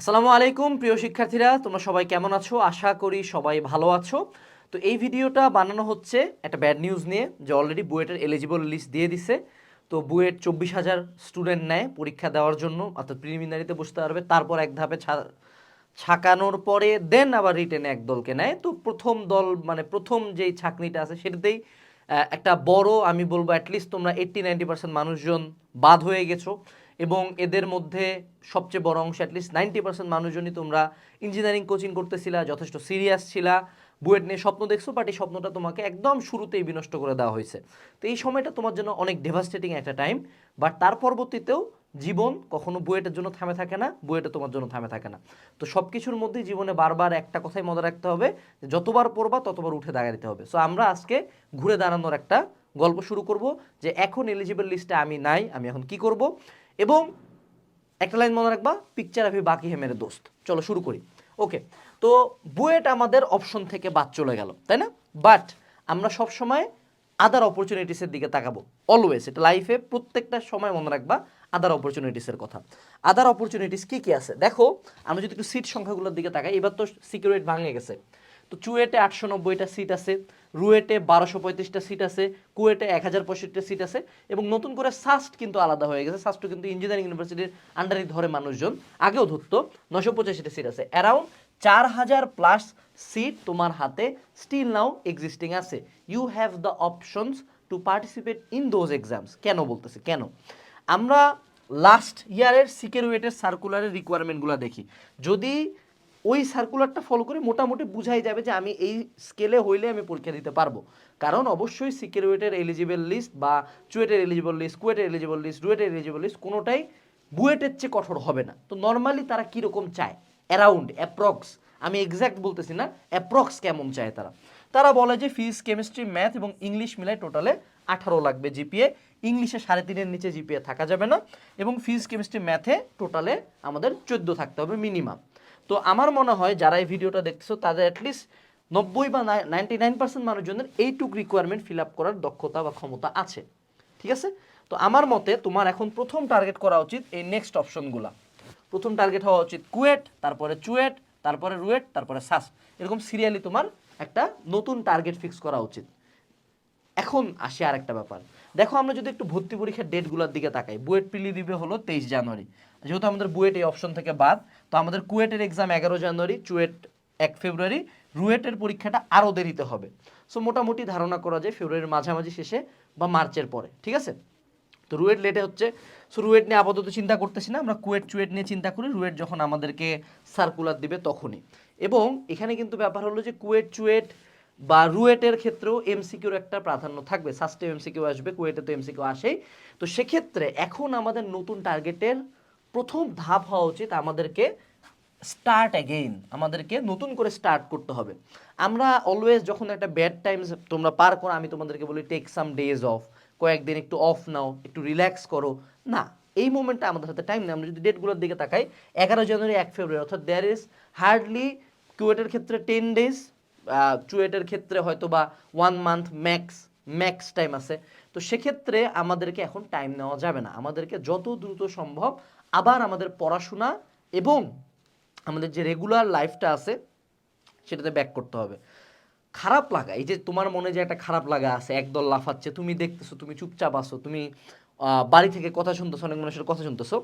আসসালামু আলাইকুম, প্রিয় শিক্ষার্থীরা। তোমরা সবাই কেমন আছো? আশা করি সবাই ভালো আছো। তো এই ভিডিওটা বানানো হচ্ছে একটা ব্যাড নিউজ নিয়ে, যে অলরেডি বুয়েটের এলিজিবল লিস্ট দিয়ে দিছে। তো বুয়েট চব্বিশ হাজার স্টুডেন্ট নেয় পরীক্ষা দেওয়ার জন্য, অর্থাৎ প্রিলিমিনারিতে বসতে পারবে। তারপর এক ধাপে ছাকানোর পরে দেন আবার রিটেনে এক দলকে নেয়। তো প্রথম দল মানে প্রথম যেই ছাকনিটা আছে, সেটাতেই একটা বড়, আমি বলব অ্যাটলিস্ট তোমরা এইট্টি নাইনটি পার্সেন্ট মানুষজন বাদ হয়ে গেছো। এবং এদের মধ্যে সবচেয়ে বড় অংশ অ্যাটলিস্ট নাইনটি পার্সেন্ট মানুষজনই তোমরা ইঞ্জিনিয়ারিং কোচিং করতেছিলা, যথেষ্ট সিরিয়াস ছিলা, বুয়েট নিয়ে স্বপ্ন দেখছ বাট এই স্বপ্নটা তোমাকে একদম শুরুতেই বিনষ্ট করে দেওয়া হয়েছে। তো এই সময়টা তোমার জন্য অনেক ডেভাস্টেটিং একটা টাইম বাট তার পরবর্তীতেও জীবন কখনো বুয়েটের জন্য থামে থাকে না বুয়েটে তোমার জন্য থামে থাকে না। তো সব কিছুর মধ্যেই জীবনে বারবার একটা কথাই মনে রাখতে হবে যতবার পড়বা, ততবার উঠে দাঁড়িয়ে দিতে হবে। সো আমরা আজকে ঘুরে দাঁড়ানোর একটা গল্প শুরু করব, যে এখন এলিজিবল লিস্টে আমি নাই, আমি এখন কি করব? এবং একটা লাইন মনে রাখবা পিকচার আভি বাকি হে মেরে দোস্ত। চলো, শুরু করি। ওকে তো বুয়েট আমাদের অপশন থেকে বাদ চলে গেল, তাই না? বাট আমরা সব সময় আদার অপরচুনিটিসের দিকে তাকাবো অলওয়েজ এটা লাইফে প্রত্যেকটা সময় মনে রাখবা আদার অপরচুনিটিসের কথা। আদার অপরচুনিটিস কি কি আছে? দেখো, আমরা যদি একটু সিট সংখ্যাগুলোর দিকে তাকাই, এবার তো সিকিউরিটি ভাঙে গেছে। তো চুয়েটে আটশো নব্বইটা সিট আছে, রুয়েটে বারোশো পঁয়ত্রিশটা সিট আছে, কুয়েটে এক হাজার পঁয়ষট্টিটা সিট আছে এবং নতুন করে সাস্ট কিন্তু আলাদা হয়ে গেছে। সাস্টও কিন্তু ইঞ্জিনিয়ারিং ইউনিভার্সিটির আন্ডারে ধরে মানুষজন। আগেও ধরতো নশো পঁচাশিটা সিট আছে। অ্যারাউন্ড চার হাজার প্লাস সিট তোমার হাতে স্টিল নাও এক্সিস্টিং আছে। You have the options to participate in those exams কেন বলতেছে? কেন? আমরা লাস্ট ইয়ারের সিকিউরিটের সার্কুলারের রিকোয়ারমেন্টগুলো দেখি। যদি ওই সার্কুলারটা ফলো করে মোটামুটি বুঝাই যাবে যে আমি এই স্কেলে হইলে আমি পরীক্ষা দিতে পারব। কারণ অবশ্যই সিকিউরিটের এলিজিবল লিস্ট বা চুয়েটের এলিজিবল লিস্ট কুয়েটের এলিজিবল লিস্ট রুয়েটের এলিজিবল লিস্ট কোনোটাই বুয়েটের চেয়ে কঠোর হবে না। তো নর্মালি তারা কীরকম চায়? অ্যারাউন্ড অ্যাপ্রক্স আমি এক্স্যাক্ট বলতেছি না অ্যাপ্রক্স কেমন চায় তারা? তারা বলে যে ফিজিক্স কেমিস্ট্রি ম্যাথ এবং ইংলিশ মিলাই টোটালে আঠারো লাগবে জিপিএ ইংলিশে সাড়ে তিনের নিচে জিপিএ থাকা যাবে না এবং ফিজিক্স কেমিস্ট্রি ম্যাথে টোটালে আমাদের চোদ্দ থাকতে হবে মিনিমাম তো আমার মনে হয় যারা এই ভিডিওটা দেখতেছো, তাদের অ্যাটলিস্ট নব্বই বা নাইনটি নাইন পার্সেন্ট মানুষজনের এইটুক রিকোয়ারমেন্ট ফিল আপ করার দক্ষতা বা ক্ষমতা আছে। ঠিক আছে? তো আমার মতে তোমার এখন প্রথম টার্গেট করা উচিত এই নেক্সট অপশনগুলা প্রথম টার্গেট হওয়া উচিত কুয়েট, তারপরে চুয়েট, তারপরে রুয়েট, তারপরে সাস। এরকম সিরিয়ালি তোমার একটা নতুন টার্গেট ফিক্স করা উচিত। এখন আসে আর একটা ব্যাপার। দেখো, আমরা যদি একটু ভর্তি পরীক্ষার ডেটগুলোর দিকে তাকাই, বুয়েট পিলি দিবে হলো তেইশ জানুয়ারি। যেহেতু আমাদের বুয়েট এই অপশন থেকে বাদ, তো আমাদের কুয়েটের এক্সাম এগারো জানুয়ারি, চুয়েট এক ফেব্রুয়ারি, রুয়েটের পরীক্ষাটা আরও দেরিতে হবে। সো মোটামুটি ধারণা করা যায় ফেব্রুয়ারির মাঝামাঝি শেষে বা মার্চের পরে, ঠিক আছে? তো রুয়েট লেটে হচ্ছে সো রুয়েট নিয়ে আপাতত চিন্তা করতেছি না, আমরা কুয়েট, চুয়েট নিয়ে চিন্তা করি, রুয়েট যখন আমাদেরকে সার্কুলার দিবে তখনই। এবং এখানে কিন্তু ব্যাপার হলো যে কুয়েট, চুয়েট বা রুয়েটের ক্ষেত্রেও এমসিকিউর একটা প্রাধান্য থাকবে সাস্টে এমসিকিউ আসবে, কুয়েটে তো এমসিকিউ আসেই। তো সেক্ষেত্রে এখন আমাদের নতুন টার্গেটের প্রথম ধাপ হওয়া উচিত আমাদেরকে স্টার্ট অ্যাগেইন আমাদেরকে নতুন করে স্টার্ট করতে হবে। আমরা অলওয়েজ যখন একটা ব্যাড টাইমস তোমরা পার করো, আমি তোমাদেরকে বলি টেক সাম ডেজ অফ কয়েকদিন একটু অফ নাও, একটু রিল্যাক্স করো। না, এই মোমেন্টটা আমাদের হাতে টাইম নেই। আমরা যদি ডেটগুলোর দিকে তাকাই, এগারো জানুয়ারি এক ফেব্রুয়ারি, অর্থাৎ দেয়ার ইজ হার্ডলি কুয়েটের ক্ষেত্রে টেন ডেজ চুয়েটের ক্ষেত্রে হয়তো বা one month max max time আছে। তো সেক্ষেত্রে আমাদেরকে এখন টাইম নেওয়া যাবে না। আমাদেরকে যত দ্রুত সম্ভব আবার আমাদের পড়াশোনা এবং আমাদের যে রেগুলার লাইফটা আছে, সেটাতে ব্যাক করতে হবে। খারাপ লাগা, এই যে তোমার মনে যে একটা খারাপ লাগা আছে, একদল লাফাচ্ছে, তুমি দেখতেছো, তুমি চুপচাপ আসো তুমি বাড়ি থেকে কথা শুনতেছো, অনেক মানুষের কথা শুনতেছো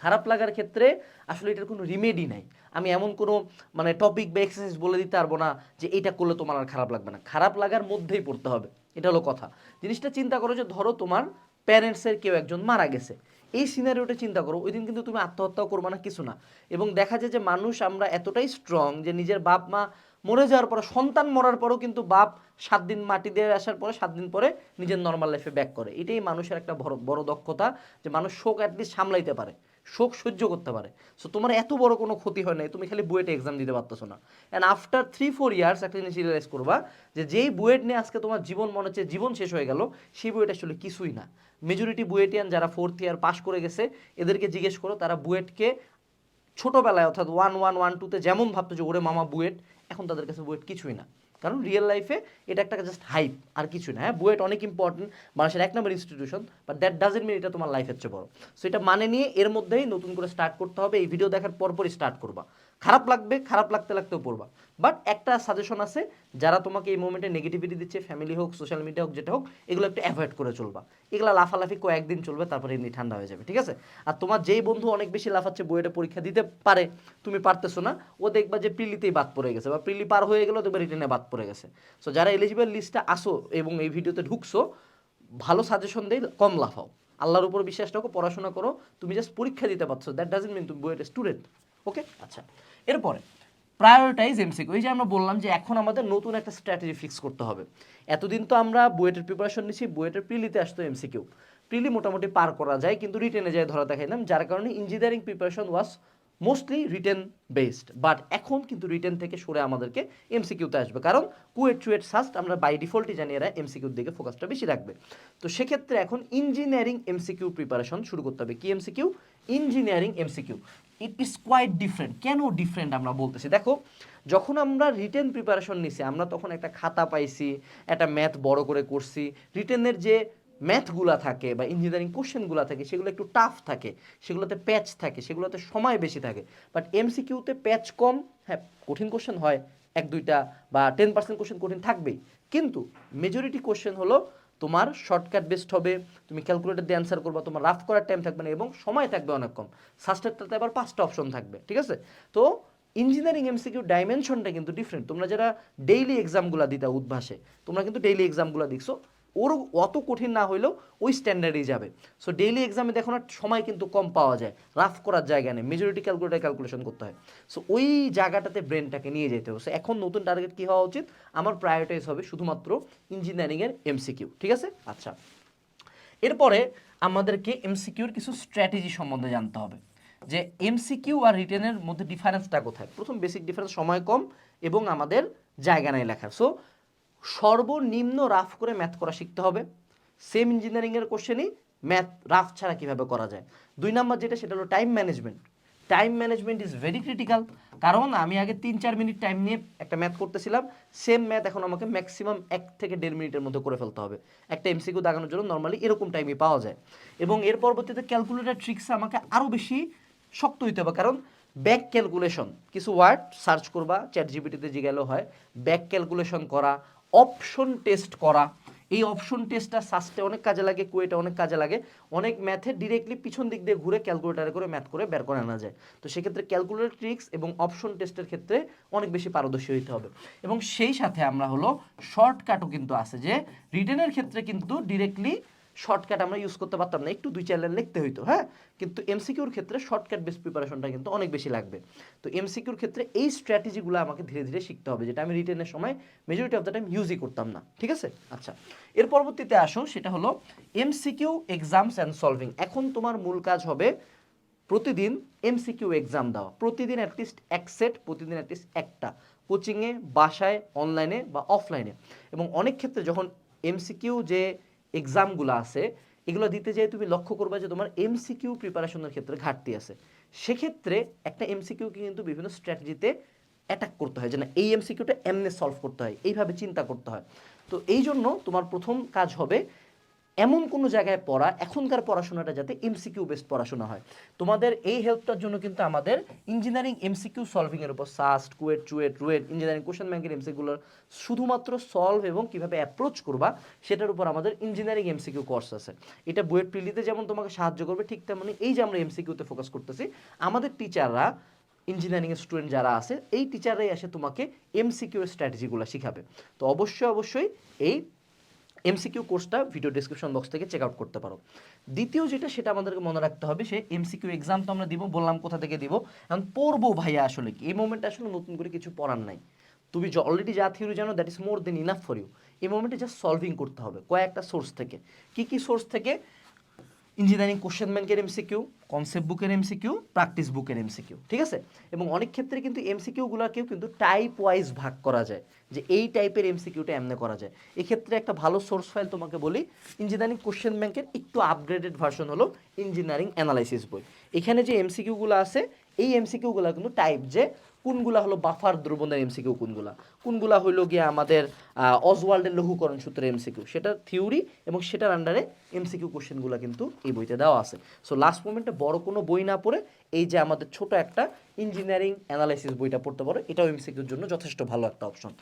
খারাপ লাগার ক্ষেত্রে আসলে এটার কোনো রিমেডি নাই। আমি এমন কোনো মানে টপিক বা এক্সারসাইজ বলে দিতে পারব না যে এটা করলে তোমার আর খারাপ লাগবে না। খারাপ লাগার মধ্যেই পড়তে হবে। এটা হলো কথা। জিনিসটা চিন্তা করো যে ধরো তোমার প্যারেন্টসের কেউ একজন মারা গেছে। এই সিনারিওটা চিন্তা করো। ওই দিন কিন্তু তুমি আত্মহত্যাও করবে না, কিছু না। এবং দেখা যায় যে মানুষ আমরা এতটাই স্ট্রং যে নিজের বাপ মা মরে যাওয়ার পরে, সন্তান মরার পরেও কিন্তু বাপ সাত দিন মাটি দিয়ে আসার পরে, সাত দিন পরে নিজের নর্মাল লাইফে ব্যাক করে। এটাই মানুষের একটা বড় বড় দক্ষতা যে মানুষ শোক অ্যাটলিস্ট সামলাইতে পারে। শোক সহ্য করতে পারে। সো তোমার এত বড় কোনো ক্ষতি হয় নাই, তুমি খালি বুয়েটে এক্সাম দিতে পারতেছো না। And after three four years একটা জিনিস রিয়েলাইজ করবা যে যেই বুয়েট নিয়ে আজকে তোমার জীবন মনে হচ্ছে, জীবন শেষ হয়ে গেল, সেই বুয়েট আসলে কিছুই না। মেজরিটি বুয়েটিয়ান যারা ফোর্থ ইয়ার পাস করে গেছে, এদেরকে জিজ্ঞেস করো, তারা বুয়েটকে ছোটবেলায় অর্থাৎ ওয়ান ওয়ান ওয়ান টুতে যেমন ভাবতো যে, ওরে মামা, বুয়েট, এখন তাদের কাছে বুয়েট কিছুই না। কারণ রিয়েল লাইফে এটা একটা জাস্ট হাইপ আর কিছু না হ্যাঁ? বুয়েট অনেক ইম্পর্টেন্ট মানুষের এক নম্বর institution but that doesn't mean এটা তোমার লাইফের চেয়ে বড়। সো এটা মানে নিয়ে এর মধ্যেই নতুন করে স্টার্ট করতে হবে, এই ভিডিও দেখার পরপরই স্টার্ট করবা। খারাপ লাগবে, খারাপ লাগতে লাগতেও পড়বা বাট একটা সাজেশন আছে, যারা তোমাকে এই মোমেন্টে নেগেটিভিটি দিচ্ছে ফ্যামিলি হোক সোশ্যাল মিডিয়া হোক, যেটা হোক, এগুলো একটু অ্যাভয়েড করে চলবা। এগুলো লাফালাফি কয়েকদিন চলবে, তারপরে এমনি ঠান্ডা হয়ে যাবে, ঠিক আছে? আর তোমার যেই বন্ধু অনেক বেশি লাফাচ্ছে, বইয়েটা পরীক্ষা দিতে পারে, তুমি পারতেছো না, ও দেখবা যে প্রিলিতেই বাদ পড়ে গেছে, বা প্রিলি পার হয়ে গেলেও দেখবে রিটেনে বাদ পড়ে গেছে। সো যারা এলিজিবল লিস্টে আসো এবং এই ভিডিওতে ঢুকছো, ভালো সাজেশন দেই, কম লাফাও। আল্লাহর উপর বিশ্বাস রাখো, পড়াশোনা করো, তুমি জাস্ট পরীক্ষা দিতে পারছ দ্যাট ডাজেন্ট মিন তুমি বইয়ের স্টুডেন্ট ওকে আচ্ছা এরপরে প্রায়োরিটাইজ এমসিকিউ এই যে আমরা বললাম যে এখন আমাদের নতুন একটা স্ট্র্যাটেজি ফিক্স করতে হবে। এতদিন তো আমরা বুয়েটের প্রিপারেশন নিচ্ছি বুয়েটের প্রিলিতে আসতো এমসিকিউ প্রিলি মোটামুটি পার করা যায়, কিন্তু রিটেনে যায় ধরা দেখাইলাম যার কারণে engineering preparation was mostly written based but এখন কিন্তু রিটেন থেকে সরে আমাদেরকে এমসিকিউতে আসবে। কারণ কুয়েট চুয়েট সাস্ট আমরা বাই ডিফল্টই জানি এরা এমসিকিউর দিকে ফোকাসটা বেশি রাখবে। তো সেক্ষেত্রে এখন ইঞ্জিনিয়ারিং এমসিকিউ প্রিপারেশন শুরু করতে হবে। কি MCQ engineering MCQ it is quite different কেন ডিফারেন্ট আমরা বলতেছি? দেখো, যখন আমরা রিটেন প্রিপারেশন নিছি, আমরা তখন একটা খাতা পাইছি, একটা ম্যাথ বড় করে করছি। রিটেনের যে ম্যাথগুলা থাকে বা ইঞ্জিনিয়ারিং কোশ্চেনগুলো থাকে, সেগুলো একটু টাফ থাকে, সেগুলোতে প্যাচ থাকে, সেগুলোতে সময় বেশি থাকে। বাট এমসিকিউতে প্যাচ কম হ্যাঁ কঠিন কোশ্চেন হয়, এক, দুইটা বা টেন পার্সেন্ট কোশ্চেন কঠিন থাকবেই। কিন্তু মেজরিটি কোশ্চেন হলো তোমার শর্টকাট বেস্ট হবে, তুমি ক্যালকুলেটর দিয়ে অ্যান্সার করবা, তোমার রাফ করার টাইম থাকবে না এবং সময় থাকবে অনেক কম। সাস্টেরটাতে আবার পাঁচটা অপশন থাকবে, ঠিক আছে? তো ইঞ্জিনিয়ারিং এমসিকিউ ডাইমেনশনটা কিন্তু ডিফারেন্ট তোমরা যারা ডেইলি এক্সামগুলো দিতা উদ্ভাসে, তোমরা কিন্তু ডেইলি এক্সামগুলো দেখছ। ওর অত কঠিন না হইলেও ওই স্ট্যান্ডার্ডেই যাবে। সো ডেইলি এক্সামে দেখো না, সময় কিন্তু কম পাওয়া যায়। রাফ করার জায়গা নেই। মেজরিটি ক্যালকুলেটার ক্যালকুলেশন করতে হয়। সো ওই জায়গাটাতে ব্রেনটাকে নিয়ে যেতে হবে। সো এখন নতুন টার্গেট কী হওয়া উচিত? আমার প্রায়োরিটাইজ হবে শুধুমাত্র ইঞ্জিনিয়ারিংয়ের এমসিকিউ ঠিক আছে? আচ্ছা। এরপরে আমাদেরকে এমসিকিউর কিছু স্ট্র্যাটেজি সম্বন্ধে জানতে হবে। যে এমসিকিউ আর রিটেনের মধ্যে ডিফারেন্সটা কোথায়? প্রথম বেসিক ডিফারেন্স সময় কম এবং আমাদের জায়গা নেই লেখার। সো সর্বনিম্ন রাফ করে ম্যাথ করা শিখতে হবে। সেম ইঞ্জিনিয়ারিংয়ের কোশ্চেনই ম্যাথ রাফ ছাড়া কীভাবে করা যায়? দুই নাম্বার যেটা, সেটা হলো time management time management is very critical কারণ আমি আগে তিন, চার মিনিট টাইম নিয়ে একটা ম্যাথ করতেছিলাম। সেম ম্যাথ এখন আমাকে ম্যাক্সিমাম এক থেকে দেড় মিনিটের মধ্যে করে ফেলতে হবে। একটা এমসিকিউ দাগানোর জন্য নর্মালি এরকম টাইমই পাওয়া যায়। এবং এর পরবর্তীতে ক্যালকুলেটার ট্রিক্স আমাকে আরও বেশি শক্ত হইতে হবে, কারণ ব্যাক ক্যালকুলেশন কিছু ওয়ার্ড সার্চ করবা চ্যাট জিবিটিতে গেলেও হয়। ব্যাক ক্যালকুলেশন করা অপশন টেস্ট করা। এই অপশন টেস্টটা সাস্টে অনেক কাজে লাগে, কুয়েটা অনেক কাজে লাগে। অনেক ম্যাথে ডিরেক্টলি পিছন দিক দিয়ে ঘুরে ক্যালকুলেটারে করে ম্যাথ করে বের করে আনা যায়। তো সেক্ষেত্রে ক্যালকুলেটর ট্রিক্স এবং অপশন টেস্টের ক্ষেত্রে অনেক বেশি পারদর্শী হইতে হবে। এবং সেই সাথে আমরা হলো শর্টকাটও কিন্তু আছে যে রিটেনের ক্ষেত্রে কিন্তু ডিরেক্টলি শর্টকাট আমরা ইউজ করতে পারতাম না। একটু দুই চার লাইন লিখতে হইতো হ্যাঁ? কিন্তু এমসিকিউর ক্ষেত্রে শর্টকাট বেস প্রিপারেশনটা কিন্তু অনেক বেশি লাগবে। তো এমসিকিউর ক্ষেত্রে এই স্ট্র্যাটেজিগুলো আমাকে ধীরে ধীরে শিখতে হবে, যেটা আমি রিটেনের সময় মেজরিটি অফ দ্য টাইম ইউজই করতাম না। ঠিক আছে? আচ্ছা। এর পরবর্তীতে আসো, সেটা হলো এমসিকিউ এক্সামস অ্যান্ড সলভিং এখন তোমার মূল কাজ হবে প্রতিদিন এমসিকিউ এক্সাম দেওয়া। প্রতিদিন অ্যাটলিস্ট এক সেট প্রতিদিন অ্যাটলিস্ট একটা। কোচিংয়ে বাসায় অনলাইনে বা অফলাইনে এবং অনেক ক্ষেত্রে যখন এমসিকিউ যে এক্সামগুলো আছে, এগুলো দিতে যেয়ে তুমি লক্ষ্য করবা যে তোমার এমসিকিউ প্রিপারেশনের ক্ষেত্রে ঘাটতি আছে। সেক্ষেত্রে একটা এমসিকিউকে কিন্তু বিভিন্ন স্ট্র্যাটেজিতে অ্যাটাক করতে হয়, যে না, এই এমসিকিউটা এমনে সলভ করতে হয়, এইভাবে চিন্তা করতে হয়। তো এই জন্য তোমার প্রথম কাজ হবে এমন কোনো জায়গায় পড়া, এখনকার পড়াশোনাটা যাতে এমসিকিউ বেসড পড়াশোনা হয়। তোমাদের এই হেল্পটার জন্য কিন্তু আমাদের ইঞ্জিনিয়ারিং এমসিকিউ সলভিং এর উপর SUST KUET CUET, RUET engineering question ব্যাংকের এমসিকিউগুলোর শুধুমাত্র সলভ এবং কীভাবে অ্যাপ্রোচ করবা, সেটার উপর আমাদের ইঞ্জিনিয়ারিং এমসিকিউ কোর্স আছে। এটা বুয়েট প্রিলিতে যেমন তোমাকে সাহায্য করবে, ঠিক তেমনি এই যে আমরা এমসিকিউতে ফোকাস করতেছি, আমাদের টিচাররা ইঞ্জিনিয়ারিং এর স্টুডেন্ট যারা আছে, এই টিচাররাই এসে তোমাকে এমসিকিউ স্ট্র্যাটেজিগুলো শিখাবে। তো অবশ্যই অবশ্যই এই এমসিকিউ কোর্সটা ভিডিও ডিসক্রিপশন বক্স থেকে চেক আউট করতে পারো। দ্বিতীয় যেটা সেটা আমাদেরকে মনে রাখতে হবে, সে এমসিকিউ এক্সাম তো আমরা দিব, বললাম কোথা থেকে দিব। এখন পড়ব ভাইয়া আসলে কি? এই মোমেন্টে আসলে নতুন করে কিছু পড়ার নাই। তুমি যে অলরেডি যা থিওরি জানো that is more than enough for you এই মোমেন্টে জাস্ট সলভিং করতে হবে, কয়েকটা সোর্স থেকে। কি কি সোর্স থেকে? ইঞ্জিনিয়ারিং কোশ্চেন ব্যাংকের এমসিকিউ কনসেপ্ট বুকের এমসিকিউ প্র্যাকটিস বুকের এমসিকিউ ঠিক আছে? এবং অনেক ক্ষেত্রে কিন্তু এমসিকিউগুলোকেও কিন্তু টাইপ ওয়াইজ ভাগ করা যায়, যে এই টাইপের এমসিকিউটা এমনি করা যায়। এক্ষেত্রে একটা ভালো সোর্স ফাইল তোমাকে বলি, ইঞ্জিনিয়ারিং কোশ্চেন ব্যাংকের একটু আপগ্রেডেড ভার্সন হলো ইঞ্জিনিয়ারিং অ্যানালাইসিস বই। এখানে যে এমসিকিউগুলো আছে, এই এমসিকিউগুলো কিন্তু টাইপ যে কোনগুলা হলো বাফার দ্রবণের এমসিকিউ কোনগুলা? কোনগুলা হইল গিয়ে আমাদের অজওয়াল্ডের লঘুকরণ সূত্রের এমসিকিউ সেটা থিওরি এবং সেটার আন্ডারে এমসিকিউ কোশ্চেনগুলো কিন্তু এই বইতে দেওয়া আছে। সো লাস্ট মোমেন্টে বড় কোনো বই না পড়ে এই যে আমাদের ছোট একটা ইঞ্জিনিয়ারিং অ্যানালাইসিস বইটা পড়তে পারো, এটাও এমসিকিউর জন্য যথেষ্ট ভালো একটা অপশন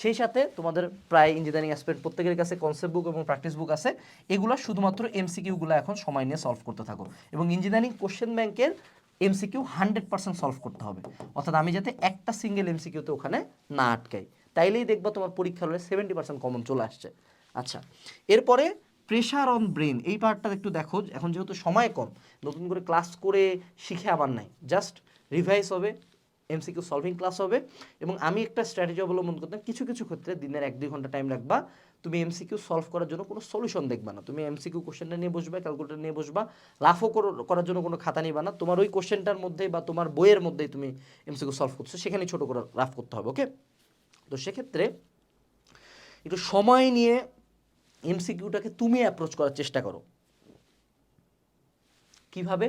সেই সাথে তোমাদের প্রায় ইঞ্জিনিয়ারিং অ্যাসপেক্ট প্রত্যেকের কাছে কনসেপ্ট বুক এবং প্র্যাকটিস বুক আছে, এগুলো শুধুমাত্র এমসিকিউগুলো এখন সময় নিয়ে সলভ করতে থাকো। এবং ইঞ্জিনিয়ারিং কোশ্চেন ব্যাংকের এমসিকিউ হান্ড্রেড পার্সেন্ট সলভ করতে হবে। অর্থাৎ আমি যাতে একটা সিঙ্গেল এমসিকিউতে ওখানে না আটকাই। তাইলেই দেখব তোমার পরীক্ষার হলে সেভেন্টি পার্সেন্ট কমন চলে আসছে। আচ্ছা এরপরে প্রেশার অন ব্রেন এই পার্টটা একটু দেখো। এখন যেহেতু সময় কম, নতুন করে ক্লাস করে শিখে আবার নাই। জাস্ট রিভাইস হবে এমসিকিউ সলভিং ক্লাস হবে এবং আমি একটা স্ট্র্যাটেজি অবলম্বন করতাম। কিছু কিছু ক্ষেত্রে দিনের এক, দুই ঘণ্টা টাইম রাখবা তুমি এমসিকিউ সলভ করার জন্য কোনো সলিউশন দেখবা না। তুমি এমসিকিউ কোশ্চেনটা নিয়ে বসবা ক্যালকুলেটার নিয়ে বসবা রাফও করার জন্য কোনো খাতা নিবা না। তোমার ওই কোশ্চেনটার মধ্যে বা তোমার বইয়ের মধ্যেই তুমি এমসিকিউ সলভ করছ সেখানে ছোটো করে রাফ করতে হবে ওকে তো সেক্ষেত্রে একটু সময় নিয়ে এমসিকিউটাকে তুমি অ্যাপ্রোচ করার চেষ্টা করো। কীভাবে?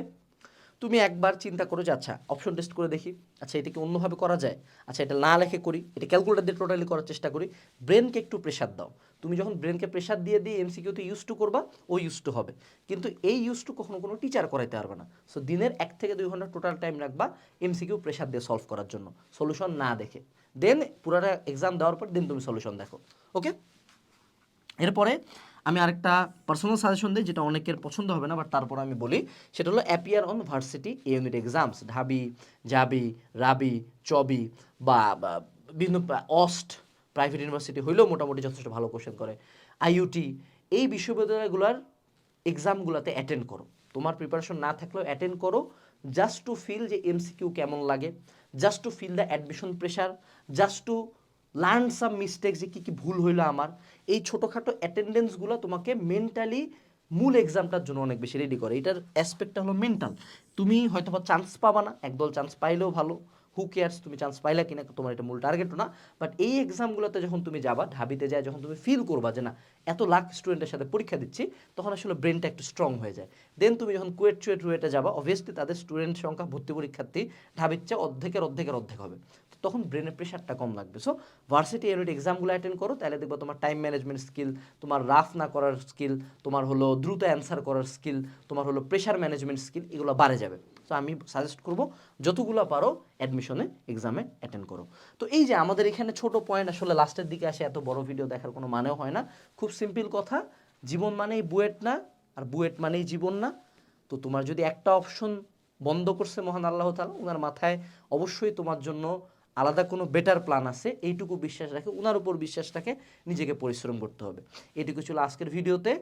তুমি একবার চিন্তা করো যে আচ্ছা অপশন টেস্ট করে দেখি। আচ্ছা এটাকে অন্যভাবে করা যায়? আচ্ছা এটা না লেখে করি, এটা ক্যালকুলেটার দিয়ে টোটালি করার চেষ্টা করি। ব্রেনকে একটু প্রেশার দাও। তুমি যখন ব্রেনকে প্রেশার দিয়ে দিয়ে এমসিকিউতে ইউজ টু করবা, ও ইউজ টু হবে। কিন্তু এই ইউজ টু কখনো কোনো টিচার করাইতে পারবে না। সো দিনের এক থেকে দুই ঘণ্টা টোটাল টাইম রাখবা এমসিকিউ প্রেশার দিয়ে সলভ করার জন্য। সলিউশন না দেখে। দেন পুরাটা এক্সাম দেওয়ার পর দেন তুমি সলিউশন দেখো। ওকে এরপরে আমি আরেকটা পার্সোনাল সাজেশন দিই, যেটা অনেকের পছন্দ হবে না বাট তারপর আমি বলি। সেটা হলো appear on varsity unit exams Dhabi, Jabi, Rabi, চবি বা বিভিন্ন অস্ট প্রাইভেট ইউনিভার্সিটি হইলেও মোটামুটি যথেষ্ট ভালো কোশ্চেন করে। আইইউটি এই বিশ্ববিদ্যালয়গুলোর এক্সামগুলোতে অ্যাটেন্ড করো। তোমার প্রিপারেশন না থাকলেও অ্যাটেন্ড করো জাস্ট টু ফিল যে এমসিকিউ কেমন লাগে just to feel the admission pressure just to learn some mistake যে কী কী ভুল হইল আমার। এই ছোটোখাটো অ্যাটেন্ডেন্সগুলো তোমাকে মেন্টালি মূল এক্সামটার জন্য অনেক বেশি রেডি করে। এটার অ্যাসপেক্টটা হলো মেন্টাল তুমি হয়তো বা চান্স পাবা না, একদল চান্স পাইলেও ভালো। হু কেয়ার্স তুমি চান্স পাইলা কিনা, তোমার এটা মূল টার্গেটও না। বাট এই এক্সামগুলোতে যখন তুমি যাবা, ঢাবিতে যায়, যখন তুমি ফিল করবা যে না, এত লাখ স্টুডেন্টের সাথে পরীক্ষা দিচ্ছি, তখন আসলে ব্রেনটা একটু স্ট্রং হয়ে যায়। দেন তুমি যখন কুয়েট চুয়েট রুয়েটে যাবা অবভিয়াসলি তাদের স্টুডেন্ট সংখ্যা ভর্তি পরীক্ষার্থী ঢাবির চেয়ে অর্ধেকের অর্ধেকের অর্ধেক হবে। তখন ব্রেনের প্রেশারটা কম লাগবে। সো ভার্সিটি ইউনিট এক্সামগুলো অ্যাটেন্ড করো, তাহলে দেখব তোমার টাইম ম্যানেজমেন্ট স্কিল তোমার রাফ না করার স্কিল তোমার হলো দ্রুত অ্যান্সার করার স্কিল তোমার হলো প্রেশার ম্যানেজমেন্ট স্কিল এগুলো বাড়ে যাবে। তো আমি সাজেস্ট করব, যতগুলো পারো অ্যাডমিশনে এক্সামে অ্যাটেন্ড করো। তো এই যে আমাদের এখানে ছোট পয়েন্ট আসলে লাস্টের দিকে আসে এত বড় ভিডিও দেখার কোনো মানেও হয় না। খুব সিম্পল কথা, জীবন মানেই বুয়েট না, আর বুয়েট মানেই জীবন না। তো তোমার যদি একটা অপশন বন্ধ করছে মহান আল্লাহ তালা ওনার মাথায় অবশ্যই তোমার জন্য আলাদা কোনো বেটার প্ল্যান আছে, এইটুকু বিশ্বাস রাখে ওনার উপর বিশ্বাস রাখে নিজেকে পরিশ্রম করতে হবে। এটুকু ছিল আজকের ভিডিওতে।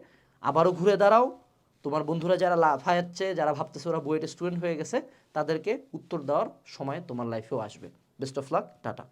আবারও ঘুরে দাঁড়াও। তোমার বন্ধুরা যারা লাফায়াচ্ছে যারা ভাবতেছে ওরা বুয়েটের স্টুডেন্ট হয়ে গেছে, তাদেরকে উত্তর দেওয়ার সময় তোমার লাইফেও আসবে। Best of luck tata.